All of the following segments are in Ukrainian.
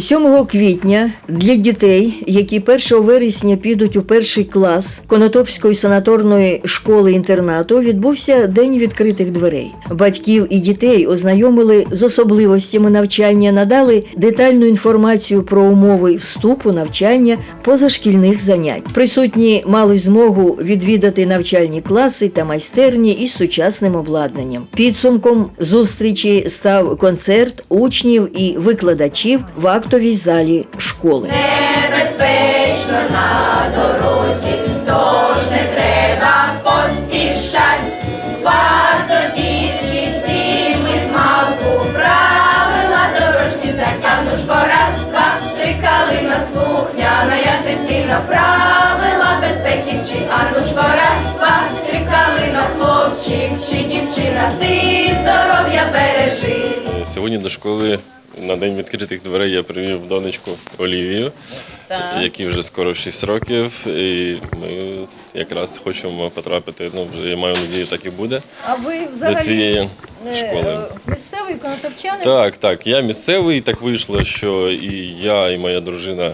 7 квітня для дітей, які 1 вересня підуть у перший клас Конотопської санаторної школи-інтернату, відбувся день відкритих дверей. Батьків і дітей ознайомили з особливостями навчання, надали детальну інформацію про умови вступу навчання позашкільних занять. Присутні мали змогу відвідати навчальні класи та майстерні із сучасним обладнанням. Підсумком зустрічі став концерт учнів і викладачів в актовій залі школи. Небезпечно на дорозі, тож не треба поспішать. Варто дітки всі ми змалку правила дорожні затягнуш пораз два, три калина слухняна, я дитина правила безпеки вчи, а ну ж пораз два, три калина хлопчик чи дівчина, ти здоров'я бережи. Сьогодні до школи на день відкритих дверей я привів донечку Олівію, якій вже скоро 6 років, і ми якраз хочемо потрапити. Ну вже я маю надію, так і буде А ви до цієї е, школи. місцевий конотопчанин? Так, так. Я місцевий. Так вийшло, що і я, і моя дружина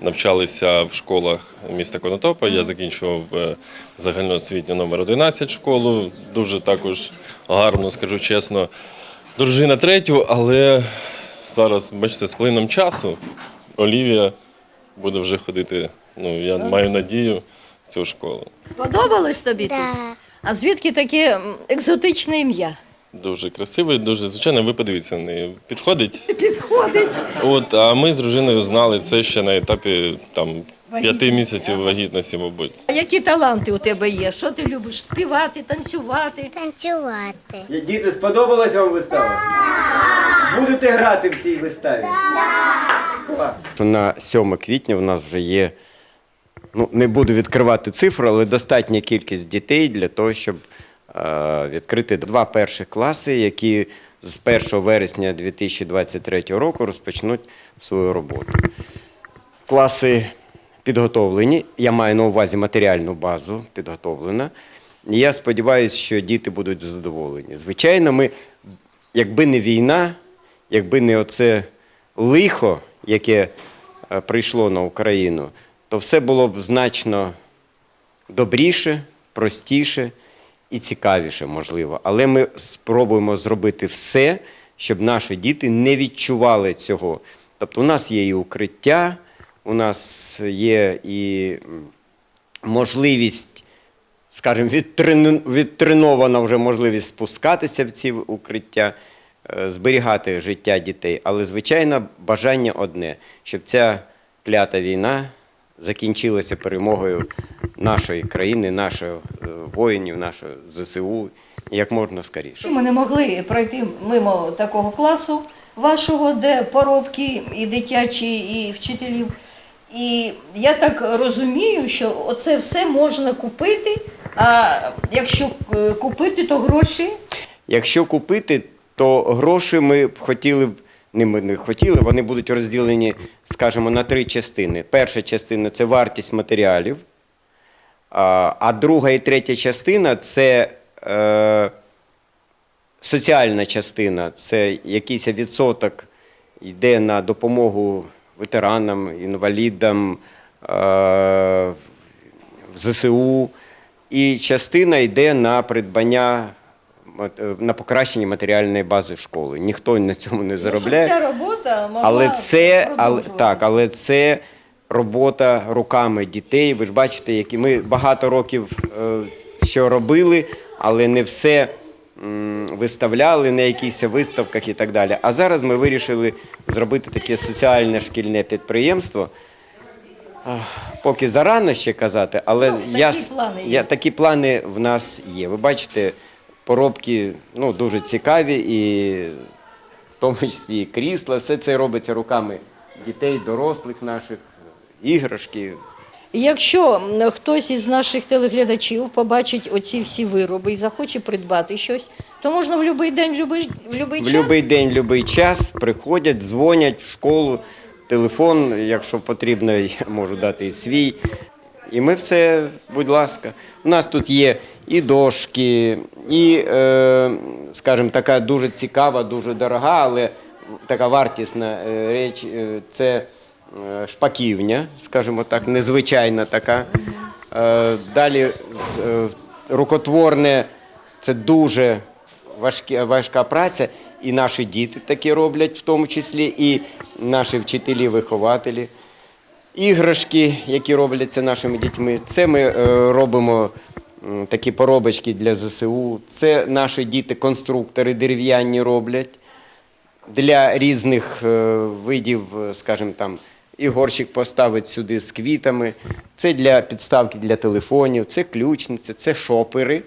навчалися в школах міста Конотопа. Я закінчував е, загальноосвітню номер 11 школу. Дуже також гарно, скажу чесно, дружина третю, але зараз, бачите, з плином часу Олівія буде вже ходити. Ну, я маю надію в цю школу. Сподобалось тобі тут? Да. А звідки таке м, екзотичне ім'я? Дуже красивий, дуже звичайно. Ви подивіться на неї. Підходить. Підходить. От, а ми з дружиною знали це ще на етапі там п'яти місяців вагітності, мабуть. А які таланти у тебе є? Що ти любиш? Співати, танцювати? Танцювати. Діти, сподобалась вам вистава? Будете грати в цій виставі? Клас. На 7 квітня в нас вже є. Ну, не буду відкривати цифру, але достатня кількість дітей для того, щоб е, відкрити два перших класи, які з 1 вересня 2023 року розпочнуть свою роботу. Класи підготовлені. Я маю на увазі матеріальну базу підготовлена. І я сподіваюся, що діти будуть задоволені. Звичайно, ми, якби не війна, якби не оце лихо, яке е, прийшло на Україну, то все було б значно добріше, простіше і цікавіше, можливо. Але ми спробуємо зробити все, щоб наші діти не відчували цього. Тобто, у нас є і укриття, у нас є і можливість, скажімо, відтренована вже можливість спускатися в ці укриття, зберігати життя дітей. Але, звичайно, бажання одне, щоб ця клята війна закінчилася перемогою нашої країни, наших е, воїнів, нашого ЗСУ як можна скоріше. Ми не могли пройти мимо такого класу вашого, де поробки і дитячі, і вчителів. І я так розумію, що оце все можна купити, а якщо е, купити, то гроші Якщо купити, то гроші ми б хотіли б. Не ми не хотіли, вони будуть розділені, скажімо, на три частини. Перша частина це вартість матеріалів, а, друга і третя частина це е, соціальна частина, це якийсь відсоток йде на допомогу ветеранам, інвалідам, е, в ЗСУ, і частина йде на придбання на покращення матеріальної бази школи. Ніхто на цьому не заробляє. щоб ця робота могла Але це, але, так, але це робота руками дітей. Ви ж бачите, які ми багато років е, що робили, але не все виставляли на якихось виставках і так далі. А зараз ми вирішили зробити таке соціальне шкільне підприємство. Поки зарано ще казати, але Ну, такі я, плани є. я, такі плани в нас є. Ви бачите, поробки ну, дуже цікаві і в тому числі і крісла, все це робиться руками дітей, дорослих наших, іграшки. Якщо хтось із наших телеглядачів побачить оці всі вироби і захоче придбати щось, то можна в будь-який день, в будь-який будь-який В будь-який день, в будь-який час приходять, дзвонять в школу, телефон, якщо потрібно, я можу дати і свій. І ми все, будь ласка. У нас тут є і дошки, і, е, скажімо, така дуже цікава, дуже дорога, але така вартісна е, річ е, це шпаківня, скажімо так, незвичайна така. Далі рукотворне це дуже важкі, важка праця, і наші діти такі роблять, в тому числі, і наші вчителі-вихователі. Іграшки, які робляться нашими дітьми, це ми робимо такі поробочки для ЗСУ. Це наші діти-конструктори дерев'яні роблять для різних е, видів, е, скажімо там, і горщик поставить сюди з квітами. Це для підставки для телефонів, це ключниці, це шопери,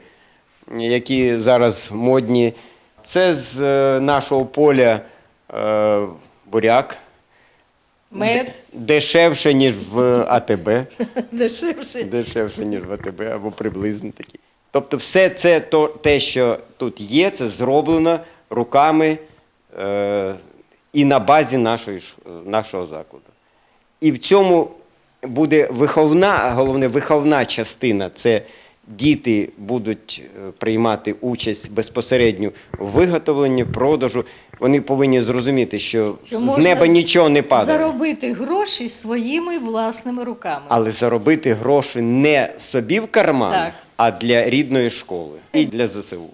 які зараз модні. Це з е, нашого поля буряк. Мед Дешевше, ніж в АТБ. дешевше. Дешевше, ніж в АТБ, або приблизно такі. Тобто, все це то, те, що тут є, це зроблено руками е, і на базі нашої, нашого закладу. І в цьому буде виховна, головне виховна частина це діти будуть е, приймати участь безпосередньо в виготовленні, продажу. Вони повинні зрозуміти, що, Що з неба нічого не падає. Заробити гроші своїми власними руками. Але заробити гроші не собі в карман, Так. а для рідної школи і для ЗСУ.